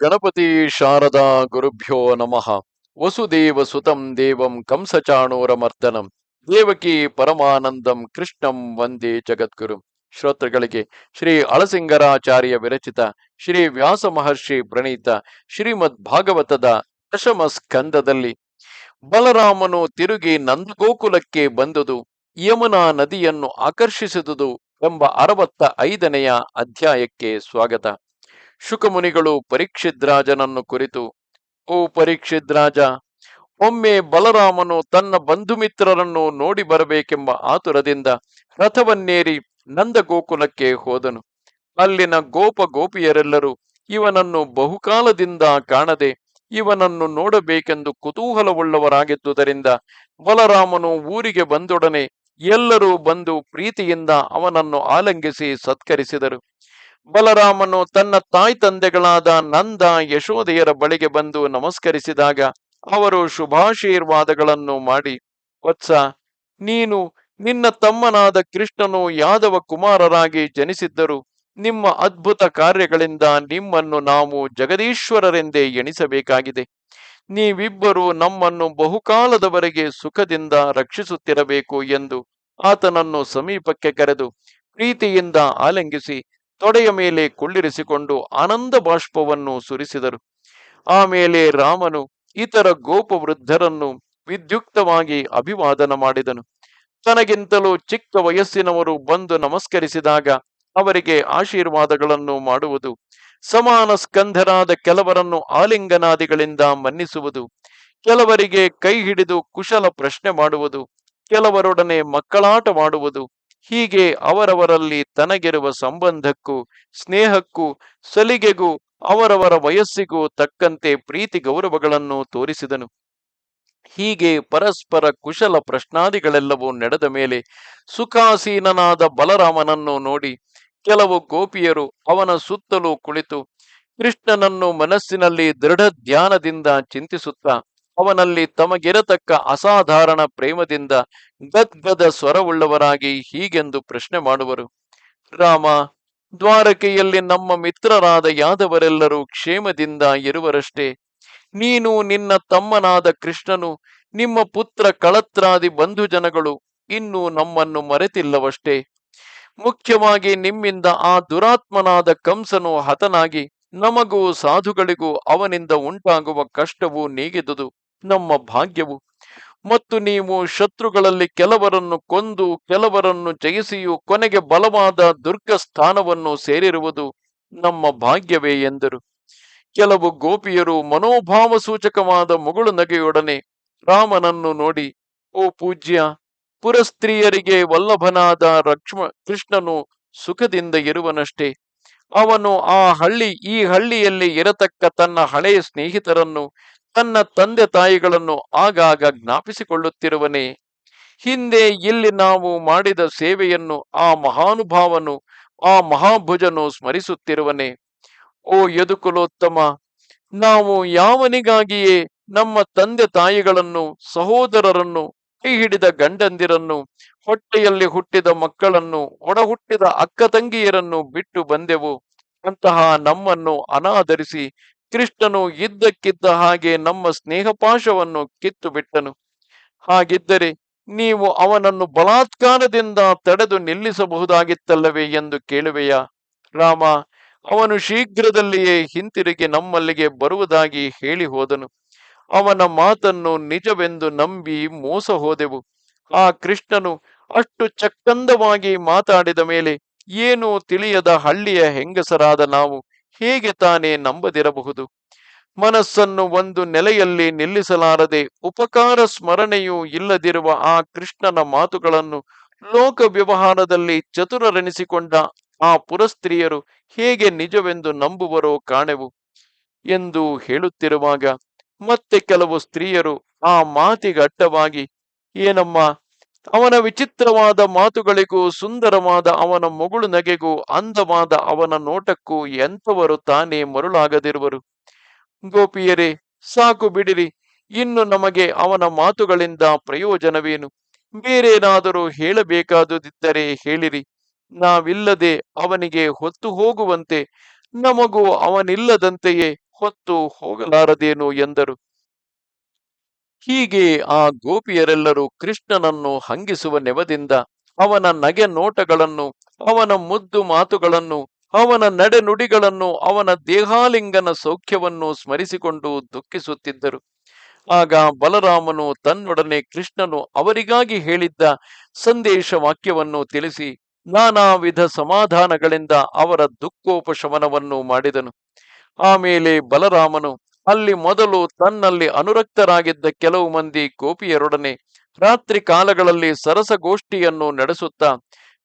ಗಣಪತಿ ಶಾರದಾ ಗುರುಭ್ಯೋ ನಮಃ. ವಸುದೇವ ಸುತಂ ದೇವಂ ಕಂಸಚಾಣೂರಮರ್ದನಂ. ದೇವಕಿ ಪರಮಾನಂದಂ ಕೃಷ್ಣಂ ವಂದೇ ಜಗದ್ಗುರು. ಶ್ರೋತೃಗಳಿಗೆ ಶ್ರೀ ಅಳಸಿಂಗರಾಚಾರ್ಯ ವಿರಚಿತ, ಶ್ರೀ ವ್ಯಾಸ ಮಹರ್ಷಿ ಪ್ರಣೀತ, ಶ್ರೀಮದ್ ಭಾಗವತದ ದಶಮ ಸ್ಕಂದದಲ್ಲಿ ಬಲರಾಮನು ತಿರುಗಿ ನಂದಗೋಕುಲಕ್ಕೆ ಬಂದುದು, ಯಮುನಾ ನದಿಯನ್ನು ಆಕರ್ಷಿಸಿದುದು ಎಂಬ ಅರವತ್ತ ಐದನೆಯ ಅಧ್ಯಾಯಕ್ಕೆ ಸ್ವಾಗತ. ಶುಕಮುನಿಗಳು ಪರೀಕ್ಷಿದ್ರಾಜನನ್ನು ಕುರಿತು, ಓ ಪರೀಕ್ಷಿದ್ರಾಜ, ಒಮ್ಮೆ ಬಲರಾಮನು ತನ್ನ ಬಂಧು ಮಿತ್ರರನ್ನು ನೋಡಿ ಬರಬೇಕೆಂಬ ಆತುರದಿಂದ ರಥವನ್ನೇರಿ ನಂದಗೋಕುಲಕ್ಕೆ ಹೋದನು. ಅಲ್ಲಿನ ಗೋಪ ಗೋಪಿಯರೆಲ್ಲರೂ ಇವನನ್ನು ಬಹುಕಾಲದಿಂದ ಕಾಣದೆ ಇವನನ್ನು ನೋಡಬೇಕೆಂದು ಕುತೂಹಲವುಳ್ಳವರಾಗಿದ್ದುದರಿಂದ ಬಲರಾಮನು ಊರಿಗೆ ಬಂದೊಡನೆ ಎಲ್ಲರೂ ಬಂದು ಪ್ರೀತಿಯಿಂದ ಅವನನ್ನು ಆಲಂಗಿಸಿ ಸತ್ಕರಿಸಿದರು. ಬಲರಾಮನು ತನ್ನ ತಾಯಿ ತಂದೆಗಳಾದ ನಂದ ಯಶೋದೆಯರ ಬಳಿಗೆ ಬಂದು ನಮಸ್ಕರಿಸಿದಾಗ ಅವರು ಶುಭಾಶೀರ್ವಾದಗಳನ್ನು ಮಾಡಿ, ವತ್ಸ, ನೀನು ನಿನ್ನ ತಮ್ಮನಾದ ಕೃಷ್ಣನು ಯಾದವ ಕುಮಾರರಾಗಿ ಜನಿಸಿದ್ದರು ನಿಮ್ಮ ಅದ್ಭುತ ಕಾರ್ಯಗಳಿಂದ ನಿಮ್ಮನ್ನು ನಾವು ಜಗದೀಶ್ವರರೆಂದೇ ಎಣಿಸಬೇಕಾಗಿದೆ. ನೀವಿಬ್ಬರು ನಮ್ಮನ್ನು ಬಹುಕಾಲದವರೆಗೆ ಸುಖದಿಂದ ರಕ್ಷಿಸುತ್ತಿರಬೇಕು ಎಂದು ಆತನನ್ನು ಸಮೀಪಕ್ಕೆ ಕರೆದು ಪ್ರೀತಿಯಿಂದ ಆಲಿಂಗಿಸಿ ತೊಡೆಯ ಮೇಲೆ ಕುಳ್ಳಿರಿಸಿಕೊಂಡು ಆನಂದ ಬಾಷ್ಪವನ್ನು ಸುರಿಸಿದರು. ಆಮೇಲೆ ರಾಮನು ಇತರ ಗೋಪವೃದ್ಧರನ್ನು ವಿದ್ಯುಕ್ತವಾಗಿ ಅಭಿವಾದನ ಮಾಡಿದನು. ತನಗಿಂತಲೂ ಚಿಕ್ಕ ವಯಸ್ಸಿನವರು ಬಂದು ನಮಸ್ಕರಿಸಿದಾಗ ಅವರಿಗೆ ಆಶೀರ್ವಾದಗಳನ್ನು ಮಾಡುವುದು, ಸಮಾನ ಸ್ಕಂಧರಾದ ಕೆಲವರನ್ನು ಆಲಿಂಗನಾದಿಗಳಿಂದ ಮನ್ನಿಸುವುದು, ಕೆಲವರಿಗೆ ಕೈ ಹಿಡಿದು ಕುಶಲ ಪ್ರಶ್ನೆ ಮಾಡುವುದು, ಕೆಲವರೊಡನೆ ಮಕ್ಕಳಾಟ ಮಾಡುವುದು ಹೀಗೆ ಅವರವರಲ್ಲಿ ತನಗಿರುವ ಸಂಬಂಧಕ್ಕೂ, ಸ್ನೇಹಕ್ಕೂ, ಸಲಿಗೆಗೂ, ಅವರವರ ವಯಸ್ಸಿಗೂ ತಕ್ಕಂತೆ ಪ್ರೀತಿ ಗೌರವಗಳನ್ನು ತೋರಿಸಿದನು. ಹೀಗೆ ಪರಸ್ಪರ ಕುಶಲ ಪ್ರಶ್ನಾದಿಗಳೆಲ್ಲವೂ ನಡೆದ ಮೇಲೆ ಸುಖಾಸೀನನಾದ ಬಲರಾಮನನ್ನು ನೋಡಿ ಕೆಲವು ಗೋಪಿಯರು ಅವನ ಸುತ್ತಲೂ ಕುಳಿತು ಕೃಷ್ಣನನ್ನು ಮನಸ್ಸಿನಲ್ಲಿ ದೃಢ ಧ್ಯಾನದಿಂದ ಚಿಂತಿಸುತ್ತಾ ಅವನಲ್ಲಿ ತಮಗಿರತಕ್ಕ ಅಸಾಧಾರಣ ಪ್ರೇಮದಿಂದ ಗದ್ಗದ ಸ್ವರವುಳ್ಳವರಾಗಿ ಹೀಗೆಂದು ಪ್ರಶ್ನೆ ಮಾಡುವರು. ರಾಮ, ದ್ವಾರಕೆಯಲ್ಲಿ ನಮ್ಮ ಮಿತ್ರರಾದ ಯಾದವರೆಲ್ಲರೂ ಕ್ಷೇಮದಿಂದ ಇರುವರಷ್ಟೇ. ನೀನು ನಿನ್ನ ತಮ್ಮನಾದ ಕೃಷ್ಣನು, ನಿಮ್ಮ ಪುತ್ರ ಕಳತ್ರಾದಿ ಬಂಧು ಜನಗಳು ಇನ್ನೂ ನಮ್ಮನ್ನು ಮರೆತಿಲ್ಲವಷ್ಟೇ. ಮುಖ್ಯವಾಗಿ ನಿಮ್ಮಿಂದ ಆ ದುರಾತ್ಮನಾದ ಕಂಸನು ಹತನಾಗಿ ನಮಗೂ ಸಾಧುಗಳಿಗೂ ಅವನಿಂದ ಉಂಟಾಗುವ ಕಷ್ಟವು ನೀಗಿದುದು. ನಮ್ಮ ಭಾಗ್ಯವು. ಮತ್ತು ನೀವು ಶತ್ರುಗಳಲ್ಲಿ ಕೆಲವರನ್ನು ಕೊಂದು, ಕೆಲವರನ್ನು ಜಯಿಸಿಯೂ ಕೊನೆಗೆ ಬಲವಾದ ದುರ್ಗ ಸ್ಥಾನವನ್ನು ಸೇರಿರುವುದು ನಮ್ಮ ಭಾಗ್ಯವೇ ಎಂದರು. ಕೆಲವು ಗೋಪಿಯರು ಮನೋಭಾವ ಸೂಚಕವಾದ ಮುಗುಳು ನಗೆಯೊಡನೆ ರಾಮನನ್ನು ನೋಡಿ, ಓ ಪೂಜ್ಯ, ಪುರಸ್ತ್ರೀಯರಿಗೆ ವಲ್ಲಭನಾದ ಲಕ್ಷ್ಮ, ಕೃಷ್ಣನು ಸುಖದಿಂದ ಇರುವನಷ್ಟೇ. ಅವನು ಆ ಹಳ್ಳಿ, ಈ ಹಳ್ಳಿಯಲ್ಲಿ ಇರತಕ್ಕ ತನ್ನ ಹಳೆಯ ಸ್ನೇಹಿತರನ್ನು ತನ್ನ ತಂದೆ ತಾಯಿಗಳನ್ನು ಆಗಾಗ ಜ್ಞಾಪಿಸಿಕೊಳ್ಳುತ್ತಿರುವನೇ, ಹಿಂದೆ ಇಲ್ಲಿ ನಾವು ಮಾಡಿದ ಸೇವೆಯನ್ನು ಆ ಮಹಾನುಭಾವನು, ಆ ಮಹಾಭುಜನು ಸ್ಮರಿಸುತ್ತಿರುವನೇ, ಓ ಯದುಕುಲೋತ್ತಮ, ನಾವು ಯಾವನಿಗಾಗಿಯೇ ನಮ್ಮ ತಂದೆ ತಾಯಿಗಳನ್ನು, ಸಹೋದರರನ್ನು, ಕೈ ಹಿಡಿದ ಗಂಡಂದಿರನ್ನು, ಹೊಟ್ಟೆಯಲ್ಲಿ ಹುಟ್ಟಿದ ಮಕ್ಕಳನ್ನು, ಒಡಹುಟ್ಟಿದ ಅಕ್ಕ ತಂಗಿಯರನ್ನು ಬಿಟ್ಟು ಬಂದೆವು, ಅಂತಹ ನಮ್ಮನ್ನು ಅನಾದರಿಸಿ ಕೃಷ್ಣನು ಇದ್ದಕ್ಕಿದ್ದ ಹಾಗೆ ನಮ್ಮ ಸ್ನೇಹಪಾಶವನ್ನು ಕಿತ್ತು ಬಿಟ್ಟನು ಹಾಗಿದ್ದರೆ ನೀವು ಅವನನ್ನು ಬಲಾತ್ಕಾರದಿಂದ ತಡೆದು ನಿಲ್ಲಿಸಬಹುದಾಗಿತ್ತಲ್ಲವೇ ಎಂದು ಕೇಳುವೆಯಾ? ರಾಮ, ಅವನು ಶೀಘ್ರದಲ್ಲಿಯೇ ಹಿಂತಿರುಗಿ ನಮ್ಮಲ್ಲಿಗೆ ಬರುವುದಾಗಿ ಹೇಳಿ ಹೋದನು ಅವನ ಮಾತನ್ನು ನಿಜವೆಂದು ನಂಬಿ ಮೋಸ ಹೋದೆವು ಆ ಕೃಷ್ಣನು ಅಷ್ಟು ಚಕ್ಕಂದವಾಗಿ ಮಾತಾಡಿದ ಮೇಲೆ, ಏನೂ ತಿಳಿಯದ ಹಳ್ಳಿಯ ಹೆಂಗಸರಾದ ನಾವು? ಹೇಗೆ ತಾನೇ ನಂಬದಿರಬಹುದು? ಮನಸ್ಸನ್ನು ಒಂದು ನೆಲೆಯಲ್ಲಿ ನಿಲ್ಲಿಸಲಾರದೆ ಉಪಕಾರ ಸ್ಮರಣೆಯೂ ಇಲ್ಲದಿರುವ ಆ ಕೃಷ್ಣನ ಮಾತುಗಳನ್ನು ಲೋಕ ವ್ಯವಹಾರದಲ್ಲಿ ಚತುರರೆನಿಸಿಕೊಂಡ ಆ ಪುರಸ್ತ್ರೀಯರು ಹೇಗೆ ನಿಜವೆಂದು ನಂಬುವರೋ ಕಾಣೆವು ಎಂದು ಹೇಳುತ್ತಿರುವಾಗ ಮತ್ತೆ ಕೆಲವು ಸ್ತ್ರೀಯರು ಆ ಮಾತಿಗಟ್ಟವಾಗಿ ಏನಮ್ಮ ಅವನ ವಿಚಿತ್ರವಾದ ಮಾತುಗಳಿಗೂ ಸುಂದರವಾದ ಅವನ ಮುಗುಳು ನಗೆಗೂ ಅಂದವಾದ ಅವನ ನೋಟಕ್ಕೂ ಎಂಥವರು ತಾನೇ ಮರುಳಾಗದಿರುವರು. ಗೋಪಿಯರೇ, ಸಾಕು ಬಿಡಿರಿ. ಇನ್ನು ನಮಗೆ ಅವನ ಮಾತುಗಳಿಂದ ಪ್ರಯೋಜನವೇನು? ಬೇರೇನಾದರೂ ಹೇಳಬೇಕಾದುದಿದ್ದರೆ ಹೇಳಿರಿ. ನಾವಿಲ್ಲದೆ ಅವನಿಗೆ ಹೊತ್ತು ಹೋಗುವಂತೆ ನಮಗೂ ಅವನಿಲ್ಲದಂತೆಯೇ ಹೊತ್ತು ಹೋಗಲಾರದೇನು ಎಂದರು. ಹೀಗೆ ಆ ಗೋಪಿಯರೆಲ್ಲರೂ ಕೃಷ್ಣನನ್ನು ಹಂಗಿಸುವ ನೆವದಿಂದ ಅವನ ನಗೆ ನೋಟಗಳನ್ನು, ಅವನ ಮುದ್ದು ಮಾತುಗಳನ್ನು, ಅವನ ನಡೆನುಡಿಗಳನ್ನು, ಅವನ ದೇಹಾಲಿಂಗನ ಸೌಖ್ಯವನ್ನು ಸ್ಮರಿಸಿಕೊಂಡು ದುಃಖಿಸುತ್ತಿದ್ದರು. ಆಗ ಬಲರಾಮನು ತನ್ನೊಡನೆ ಕೃಷ್ಣನು ಅವರಿಗಾಗಿ ಹೇಳಿದ್ದ ಸಂದೇಶ ವಾಕ್ಯವನ್ನು ತಿಳಿಸಿ ನಾನಾ ವಿಧ ಸಮಾಧಾನಗಳಿಂದ ಅವರ ದುಃಖೋಪಶಮನವನ್ನು ಮಾಡಿದನು. ಆಮೇಲೆ ಬಲರಾಮನು ಅಲ್ಲಿ ಮೊದಲು ತನ್ನಲ್ಲಿ ಅನುರಕ್ತರಾಗಿದ್ದ ಕೆಲವು ಮಂದಿ ಗೋಪಿಯರೊಡನೆ ರಾತ್ರಿ ಕಾಲಗಳಲ್ಲಿ ಸರಸಗೋಷ್ಠಿಯನ್ನು ನಡೆಸುತ್ತಾ,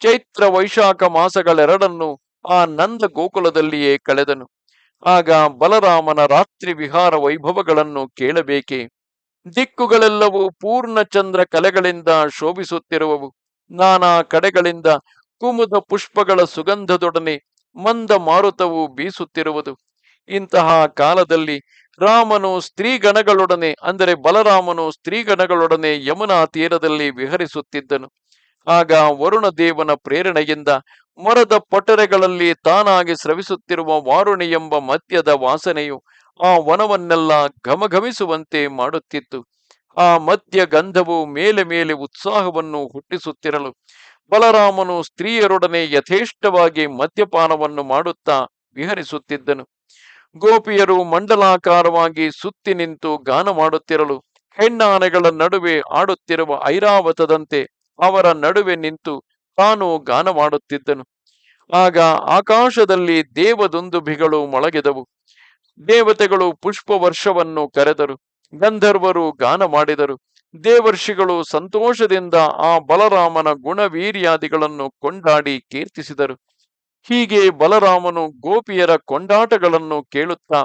ಚೈತ್ರ ವೈಶಾಖ ಮಾಸಗಳೆರಡನ್ನು ಆ ನಂದ ಗೋಕುಲದಲ್ಲಿಯೇ ಕಳೆದನು. ಆಗ ಬಲರಾಮನ ರಾತ್ರಿ ವಿಹಾರ ವೈಭವಗಳನ್ನು ಕೇಳಬೇಕೆ? ದಿಕ್ಕುಗಳೆಲ್ಲವೂ ಪೂರ್ಣ ಚಂದ್ರ ಕಲೆಗಳಿಂದ ಶೋಭಿಸುತ್ತಿರುವವು. ನಾನಾ ಕಡೆಗಳಿಂದ ಕುಮುದ ಪುಷ್ಪಗಳ ಸುಗಂಧದೊಡನೆ ಮಂದ ಮಾರುತವು ಬೀಸುತ್ತಿರುವುದು. ಇಂತಹ ಕಾಲದಲ್ಲಿ ರಾಮನು ಸ್ತ್ರೀಗಣಗಳೊಡನೆ, ಅಂದರೆ ಬಲರಾಮನು ಸ್ತ್ರೀಗಣಗಳೊಡನೆ ಯಮುನಾ ತೀರದಲ್ಲಿ ವಿಹರಿಸುತ್ತಿದ್ದನು. ಆಗ ವರುಣ ದೇವನ ಪ್ರೇರಣೆಯಿಂದ ಮರದ ಪಟರೆಗಳಲ್ಲಿ ತಾನಾಗಿ ಸ್ರವಿಸುತ್ತಿರುವ ವಾರುಣಿ ಎಂಬ ಮದ್ಯದ ವಾಸನೆಯು ಆ ವನವನ್ನೆಲ್ಲ ಘಮಘಮಿಸುವಂತೆ ಮಾಡುತ್ತಿತ್ತು. ಆ ಮದ್ಯ ಗಂಧವು ಮೇಲೆ ಮೇಲೆ ಉತ್ಸಾಹವನ್ನು ಹುಟ್ಟಿಸುತ್ತಿರಲು ಬಲರಾಮನು ಸ್ತ್ರೀಯರೊಡನೆ ಯಥೇಷ್ಟವಾಗಿ ಮದ್ಯಪಾನವನ್ನು ಮಾಡುತ್ತಾ ವಿಹರಿಸುತ್ತಿದ್ದನು. ಗೋಪಿಯರು ಮಂಡಲಾಕಾರವಾಗಿ ಸುತ್ತಿ ನಿಂತು ಗಾನ ಮಾಡುತ್ತಿರಲು, ಹೆಣ್ಣಾನೆಗಳ ನಡುವೆ ಆಡುತ್ತಿರುವ ಐರಾವತದಂತೆ ಅವರ ನಡುವೆ ನಿಂತು ತಾನು ಗಾನ ಮಾಡುತ್ತಿದ್ದನು. ಆಗ ಆಕಾಶದಲ್ಲಿ ದೇವದುಂದುಭಿಗಳು ಮೊಳಗಿದವು. ದೇವತೆಗಳು ಪುಷ್ಪ ವರ್ಷವನ್ನು ಕರೆದರು. ಗಂಧರ್ವರು ಗಾನ ಮಾಡಿದರು. ದೇವರ್ಷಿಗಳು ಸಂತೋಷದಿಂದ ಆ ಬಲರಾಮನ ಗುಣವೀರ್ಯಾದಿಗಳನ್ನು ಕೊಂಡಾಡಿ ಕೀರ್ತಿಸಿದರು. ಹೀಗೆ ಬಲರಾಮನು ಗೋಪಿಯರ ಕೊಂಡಾಟಗಳನ್ನು ಕೇಳುತ್ತಾ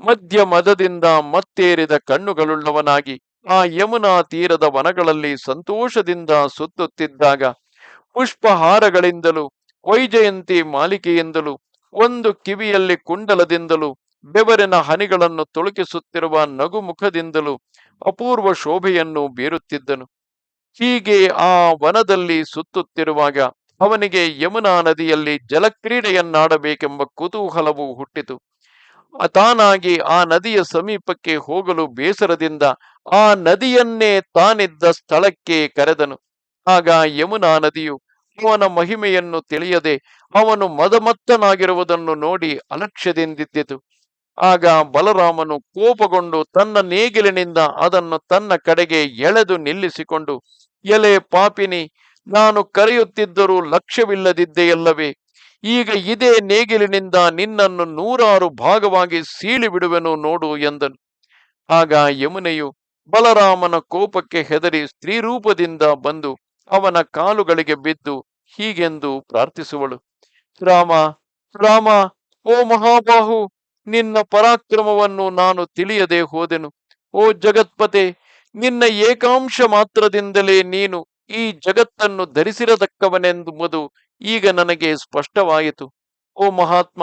ಮಧ್ಯ ಮದದಿಂದ ಮತ್ತೇರಿದ ಕಣ್ಣುಗಳುಳ್ಳವನಾಗಿ ಆ ಯಮುನಾ ತೀರದ ವನಗಳಲ್ಲಿ ಸಂತೋಷದಿಂದ ಸುತ್ತುತ್ತಿದ್ದಾಗ ಪುಷ್ಪಹಾರಗಳಿಂದಲೂ ವೈಜಯಂತಿ ಮಾಲಿಕೆಯಿಂದಲೂ ಒಂದು ಕಿವಿಯಲ್ಲಿ ಕುಂಡಲದಿಂದಲೂ ಬೆವರಿನ ಹನಿಗಳನ್ನು ತುಳುಕಿಸುತ್ತಿರುವ ನಗುಮುಖದಿಂದಲೂ ಅಪೂರ್ವ ಶೋಭೆಯನ್ನು ಬೀರುತ್ತಿದ್ದನು. ಹೀಗೆ ಆ ವನದಲ್ಲಿ ಸುತ್ತುತ್ತಿರುವಾಗ ಅವನಿಗೆ ಯಮುನಾ ನದಿಯಲ್ಲಿ ಜಲಕ್ರೀಡೆಯನ್ನಾಡಬೇಕೆಂಬ ಕುತೂಹಲವು ಹುಟ್ಟಿತು. ತಾನಾಗಿ ಆ ನದಿಯ ಸಮೀಪಕ್ಕೆ ಹೋಗಲು ಬೇಸರದಿಂದ ಆ ನದಿಯನ್ನೇ ತಾನಿದ್ದ ಸ್ಥಳಕ್ಕೆ ಕರೆದನು. ಆಗ ಯಮುನಾ ನದಿಯು ಅವನ ಮಹಿಮೆಯನ್ನು ತಿಳಿಯದೆ ಅವನು ಮದಮತ್ತನಾಗಿರುವುದನ್ನು ನೋಡಿ ಅಲಕ್ಷ್ಯದಿಂದಿದ್ದಿತು ಆಗ ಬಲರಾಮನು ಕೋಪಗೊಂಡು ತನ್ನ ನೇಗಿಲಿನಿಂದ ಅದನ್ನು ತನ್ನ ಕಡೆಗೆ ಎಳೆದು ನಿಲ್ಲಿಸಿಕೊಂಡು, ಎಲೆ ಪಾಪಿನಿ ನಾನು ಕರೆಯುತ್ತಿದ್ದರೂ ಲಕ್ಷ್ಯವಿಲ್ಲದಿದ್ದೆಯಲ್ಲವೇ? ಈಗ ಇದೇ ನೇಗಿಲಿನಿಂದ ನಿನ್ನನ್ನು ನೂರಾರು ಭಾಗವಾಗಿ ಸೀಳಿ ಬಿಡುವೆನು ನೋಡು ಎಂದನು. ಆಗ ಯಮುನೆಯು ಬಲರಾಮನ ಕೋಪಕ್ಕೆ ಹೆದರಿ ಸ್ತ್ರೀರೂಪದಿಂದ ಬಂದು ಅವನ ಕಾಲುಗಳಿಗೆ ಬಿದ್ದು ಹೀಗೆಂದು ಪ್ರಾರ್ಥಿಸುವಳು. ರಾಮ ರಾಮ, ಓ ಮಹಾಬಾಹು, ನಿನ್ನ ಪರಾಕ್ರಮವನ್ನು ನಾನು ತಿಳಿಯದೆ ಹೋದೆನು. ಓ ಜಗತ್ಪತೆ, ನಿನ್ನ ಏಕಾಂಶ ಮಾತ್ರದಿಂದಲೇ ನೀನು ಈ ಜಗತ್ತನ್ನು ಧರಿಸಿರತಕ್ಕವನೆಂಬುದು ಈಗ ನನಗೆ ಸ್ಪಷ್ಟವಾಯಿತು. ಓ ಮಹಾತ್ಮ,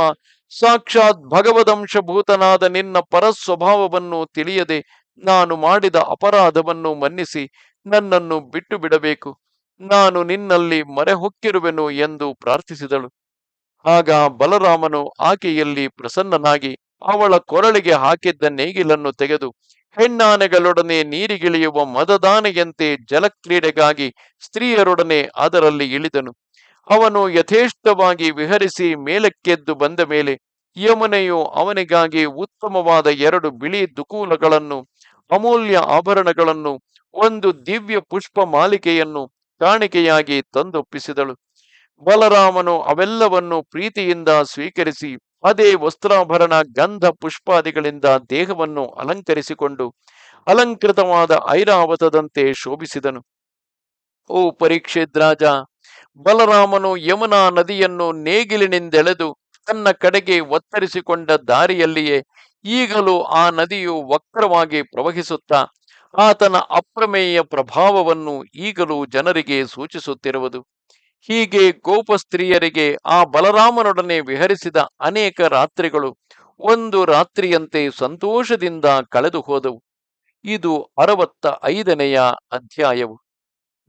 ಸಾಕ್ಷಾತ್ ಭಗವದಂಶಭೂತನಾದ ನಿನ್ನ ಪರಸ್ವಭಾವವನ್ನು ತಿಳಿಯದೆ ನಾನು ಮಾಡಿದ ಅಪರಾಧವನ್ನು ಮನ್ನಿಸಿ ನನ್ನನ್ನು ಬಿಟ್ಟು ಬಿಡಬೇಕು ನಾನು ನಿನ್ನಲ್ಲಿ ಹೊಕ್ಕಿರುವೆನು ಎಂದು ಪ್ರಾರ್ಥಿಸಿದಳು. ಆಗ ಬಲರಾಮನು ಆಕೆಯಲ್ಲಿ ಪ್ರಸನ್ನನಾಗಿ ಅವಳ ಕೊರಳಿಗೆ ಹಾಕಿದ್ದ ನೇಗಿಲನ್ನು ತೆಗೆದು ಹೆಣ್ಣಾನೆಗಳೊಡನೆ ನೀರಿಗಿಳಿಯುವ ಮದದಾನೆಯಂತೆ ಜಲಕ್ರೀಡೆಗಾಗಿ ಸ್ತ್ರೀಯರೊಡನೆ ಅದರಲ್ಲಿ ಇಳಿದನು. ಅವನು ಯಥೇಷ್ಟವಾಗಿ ವಿಹರಿಸಿ ಮೇಲಕ್ಕೆದ್ದು ಬಂದ ಮೇಲೆ ಯಮುನೆಯು ಅವನಿಗಾಗಿ ಉತ್ತಮವಾದ ಎರಡು ಬಿಳಿ ದುಕೂಲಗಳನ್ನು, ಅಮೂಲ್ಯ ಆಭರಣಗಳನ್ನು, ಒಂದು ದಿವ್ಯ ಪುಷ್ಪ ಮಾಲಿಕೆಯನ್ನು ಕಾಣಿಕೆಯಾಗಿ ತಂದೊಪ್ಪಿಸಿದಳು. ಬಲರಾಮನು ಅವೆಲ್ಲವನ್ನು ಪ್ರೀತಿಯಿಂದ ಸ್ವೀಕರಿಸಿ ಅದೇ ವಸ್ತ್ರಾಭರಣ, ಗಂಧ, ಪುಷ್ಪಾದಿಗಳಿಂದ ದೇಹವನ್ನು ಅಲಂಕರಿಸಿಕೊಂಡು ಅಲಂಕೃತವಾದ ಐರಾವತದಂತೆ ಶೋಭಿಸಿದನು. ಓ ಪರೀಕ್ಷಿದ್ರಾಜ ಬಲರಾಮನು ಯಮುನಾ ನದಿಯನ್ನು ನೇಗಿಲಿನಿಂದೆಳೆದು ತನ್ನ ಕಡೆಗೆ ಒತ್ತರಿಸಿಕೊಂಡ ದಾರಿಯಲ್ಲಿಯೇ ಈಗಲೂ ಆ ನದಿಯು ವಕ್ರವಾಗಿ ಪ್ರವಹಿಸುತ್ತಾ ಆತನ ಅಪ್ರಮೇಯ ಪ್ರಭಾವವನ್ನು ಈಗಲೂ ಜನರಿಗೆ ಸೂಚಿಸುತ್ತಿರುವುದು. ಹೀಗೆ ಗೋಪ ಸ್ತ್ರೀಯರಿಗೆ ಆ ಬಲರಾಮನೊಡನೆ ವಿಹರಿಸಿದ ಅನೇಕ ರಾತ್ರಿಗಳು ಒಂದು ರಾತ್ರಿಯಂತೆ ಸಂತೋಷದಿಂದ ಕಳೆದು ಹೋದವು. ಇದು ಅರವತ್ತ ಐದನೆಯ ಅಧ್ಯಾಯವು.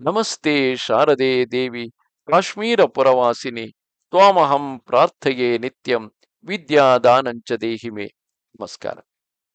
ನಮಸ್ತೆ ಶಾರದೆ ದೇವಿ, ಕಾಶ್ಮೀರ ಪುರವಾಸಿನಿ, ತ್ವಾಮಹಂ ಪ್ರಾರ್ಥೆಯೇ ನಿತ್ಯಂ, ವಿದ್ಯಾದಾನಂಚ ದೇಹಿಮೆ. ನಮಸ್ಕಾರ.